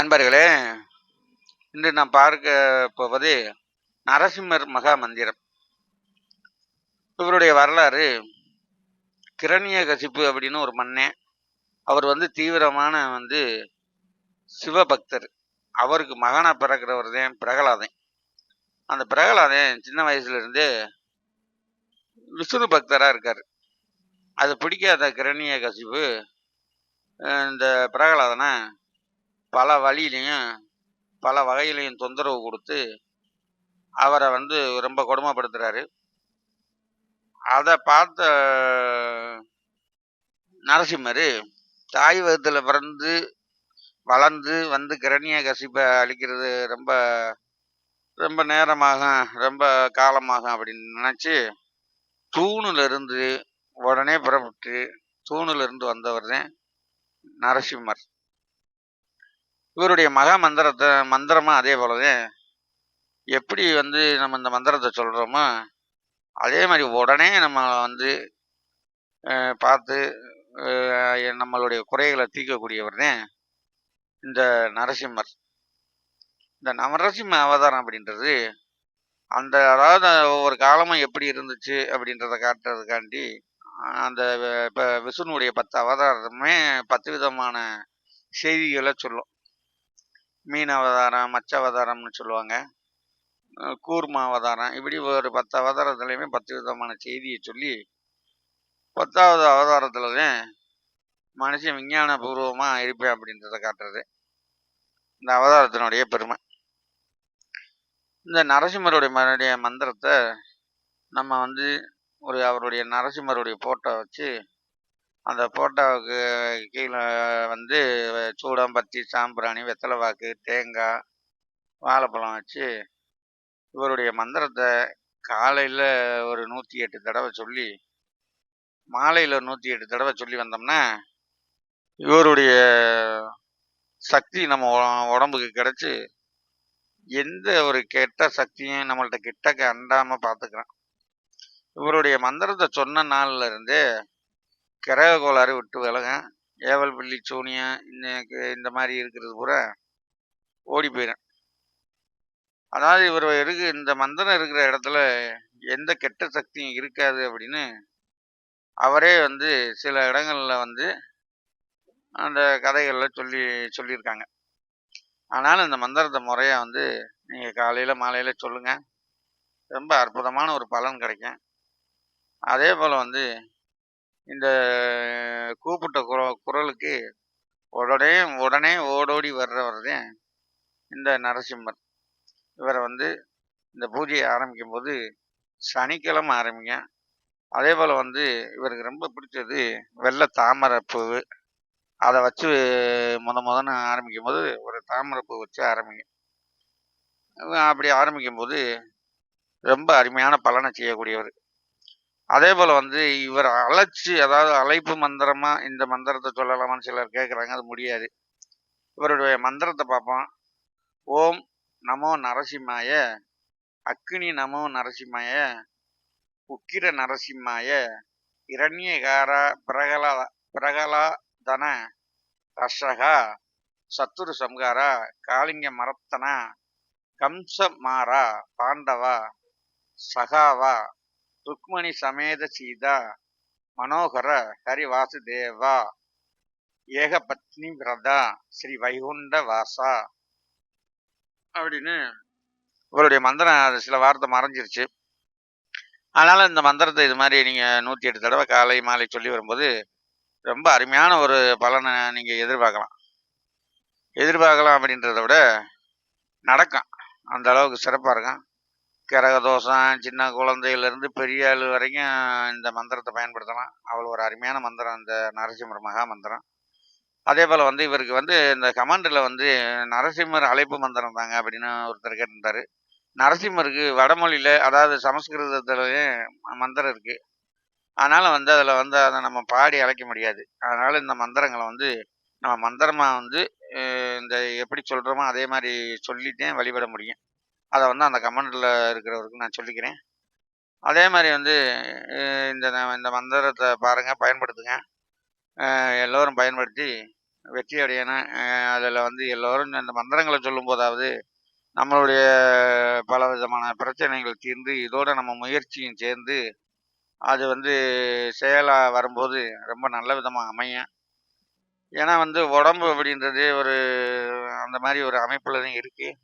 அன்பர்களே இன்று நாம் பார்க்க போவது நரசிம்மர் மகா மந்திரம். இவருடைய வரலாறு கிரணிய கசிப்பு அப்படின்னு ஒரு மன்னன் அவர் வந்து தீவிரமான வந்து சிவபக்தர். அவருக்கு மகனா பிறக்கிறவர் தான் பிரகலாதன். அந்த பிரகலாதன் சின்ன வயசுலேருந்து விஷ்ணு பக்தராக இருக்கார். அது பிடிக்காத கிரணிய கசிப்பு இந்த பிரகலாதனை பல வழியிலையும் பல வகையிலையும் தொந்தரவு கொடுத்து அவரை வந்து ரொம்ப கொடுமைப்படுத்துகிறாரு அதை பார்த்த நரசிம்மர் தாய் வகத்தில் பிறந்து வளர்ந்து வந்து கிரணிய கசிப்பை அழிக்கிறது ரொம்ப ரொம்ப நேரமாகும் ரொம்ப காலமாகும் அப்படின்னு நினச்சி தூணிலிருந்து உடனே புறப்பட்டு தூணிலிருந்து வந்தவர் தான் நரசிம்மர். இவருடைய மகா மந்திரத்தை மந்திரமா அதே போலவே எப்படி வந்து நம்ம இந்த மந்திரத்தை சொல்கிறோமோ அதே மாதிரி உடனே நம்ம வந்து பார்த்து நம்மளுடைய குறைகளை தீர்க்கக்கூடியவர் தான் இந்த நரசிம்மர். இந்த நரசிம்ம அவதாரம் அப்படின்றது அந்த அதாவது ஒவ்வொரு காலமும் எப்படி இருந்துச்சு அப்படின்றத காட்டுறதுக்காண்டி அந்த இப்போ விஷ்ணுனுடைய பத்து அவதாரமே பத்து விதமான செய்திகளை சொல்லும். மீன் அவதாரம் மச்ச அவதாரம்னு சொல்லுவாங்க. கூர்மா கூர்ம அவதாரம் இப்படி ஒரு பத்து அவதாரத்துலேயுமே பத்து விதமான செய்தியை சொல்லி பத்தாவது அவதாரத்துலேயும் மனுஷன் விஞ்ஞான பூர்வமாக இருப்பேன் அப்படின்றத காட்டுறது. இந்த அவதாரத்தினுடைய பெருமை. இந்த நரசிம்மருடைய மருடைய மந்திரத்தை நம்ம வந்து ஒரு அவருடைய நரசிம்மருடைய போட்டோ வச்சு அந்த போட்டோவுக்கு கீழே வந்து சூடம் பத்தி சாம்பிராணி வெத்தலை வாக்கு தேங்காய் வாழைப்பழம் வச்சு இவருடைய மந்திரத்தை காலையில் ஒரு நூற்றி எட்டு தடவை சொல்லி மாலையில் நூற்றி எட்டு தடவை சொல்லி வந்தோம்னா இவருடைய சக்தி நம்ம உடம்புக்கு கிடச்சி எந்த ஒரு கெட்ட சக்தியும் நம்மள்ட்ட கிட்டக்க அண்டாமல் பார்த்துக்கிறோம் இவருடைய மந்திரத்தை சொன்ன நாள்ல இருந்தே கிரக கோளாறு விட்டு விலக ஏவல் பள்ளி சூனியம் இந்த இந்த மாதிரி இருக்கிறது பூரா ஓடி போயிடும் அதாவது இவர் இருக்கு இந்த மந்திரம் இருக்கிற இடத்துல எந்த கெட்ட சக்தியும் இருக்காது அப்படின்னு அவரே வந்து சில இடங்களில் வந்து அந்த கதைகளில் சொல்லி சொல்லியிருக்காங்க. ஆனாலும் இந்த மந்திரத்தை முறையாக வந்து நீங்கள் காலையில் மாலையில் சொல்லுங்கள் ரொம்ப அற்புதமான ஒரு பலன் கிடைக்கும். அதே போல் வந்து இந்த கூப்பிட்ட குர குரலுக்கு உடனே உடனே ஓடோடி வர்றவர் தான் இந்த நரசிம்மர். இவரை வந்து இந்த பூஜையை ஆரம்பிக்கும் போது சனிக்கிழமை ஆரம்பிங்க. அதே போல் வந்து இவருக்கு ரொம்ப பிடிச்சது வெள்ளை தாமரை பூ அதை வச்சு முத முதன்னு ஆரம்பிக்கும் போது ஒரு தாமரை பூ வச்சு ஆரம்பிங்க. அப்படி ஆரம்பிக்கும் போது ரொம்ப அருமையான பலனை செய்யக்கூடியவர். அதே போல் வந்து இவர் அழைச்சி அதாவது அழைப்பு மந்திரமா இந்த மந்திரத்தை சொல்லலாமான்னு சிலர் கேட்குறாங்க அது முடியாது. இவருடைய மந்திரத்தை பார்ப்போம். ஓம் நமோ நரசிம்மாய அக்னி நமோ நரசிம்மாய உக்கிர நரசிம்மாய இரண்யகாரா பிரகலா பிரகலாதன ரஷகா சத்துரு சம்ஹாரா காளிங்க மரத்தனா கம்சமாரா பாண்டவா சகாவா ருக்மணி சமேத சீதா மனோகர ஹரி வாசுதேவா ஏகபத்னி பிரதா ஸ்ரீ வைகுண்ட வாசா அப்படின்னு இவருடைய மந்திரம் அது சில வார்த்தை மறைஞ்சிருச்சு. அதனால இந்த மந்திரத்தை இது மாதிரி நீங்க நூத்தி எட்டு தடவை காலை மாலை சொல்லி வரும்போது ரொம்ப அருமையான ஒரு பலனை நீங்க எதிர்பார்க்கலாம். எதிர்பார்க்கலாம் அப்படின்றத விட நடக்கும். அந்த அளவுக்கு சிறப்பாக இருக்கும். கரகதோஷம் சின்ன குழந்தையிலேருந்து பெரிய ஆள் வரைக்கும் இந்த மந்திரத்தை பயன்படுத்தலாம். அவ்வளோ ஒரு அருமையான மந்திரம் இந்த நரசிம்மர் மகா மந்திரம். அதே போல் வந்து இவருக்கு வந்து இந்த கமாண்டில் வந்து நரசிம்மர் அழைப்பு மந்திரம் தாங்க அப்படின்னு ஒருத்தர் கேட்டிருந்தார். நரசிம்மருக்கு வடமொழியில் அதாவது சமஸ்கிருதத்துலேயும் மந்திரம் இருக்குது அதனால் வந்து அதில் வந்து அதை நம்ம பாடி அழைக்க முடியாது. அதனால் இந்த மந்திரங்களை வந்து நம்ம மந்திரமாக வந்து இந்த எப்படி சொல்கிறோமோ அதே மாதிரி சொல்லிட்டே வழிபட முடியும். அதை வந்து அந்த கமெண்டில் இருக்கிறவருக்கு நான் சொல்லிக்கிறேன். அதே மாதிரி வந்து இந்த இந்த மந்திரத்தை பாருங்கள் பயன்படுத்துங்க. எல்லோரும் பயன்படுத்தி வெற்றி அடையணும். அதில் வந்து எல்லோரும் இந்த மந்திரங்களை சொல்லும் போதாவது நம்மளுடைய பல விதமான பிரச்சனைகள் தீர்ந்து இதோட நம்ம முயற்சியும் சேர்ந்து அது வந்து செயலாக வரும்போது ரொம்ப நல்ல விதமாக அமையும். ஏன்னா வந்து உடம்பு அப்படின்றது ஒரு அந்த மாதிரி ஒரு அமைப்பில் தான் இருக்குது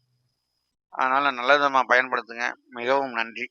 அதனால் நல்ல விதமாக பயன்படுத்துங்க. மிகவும் நன்றி.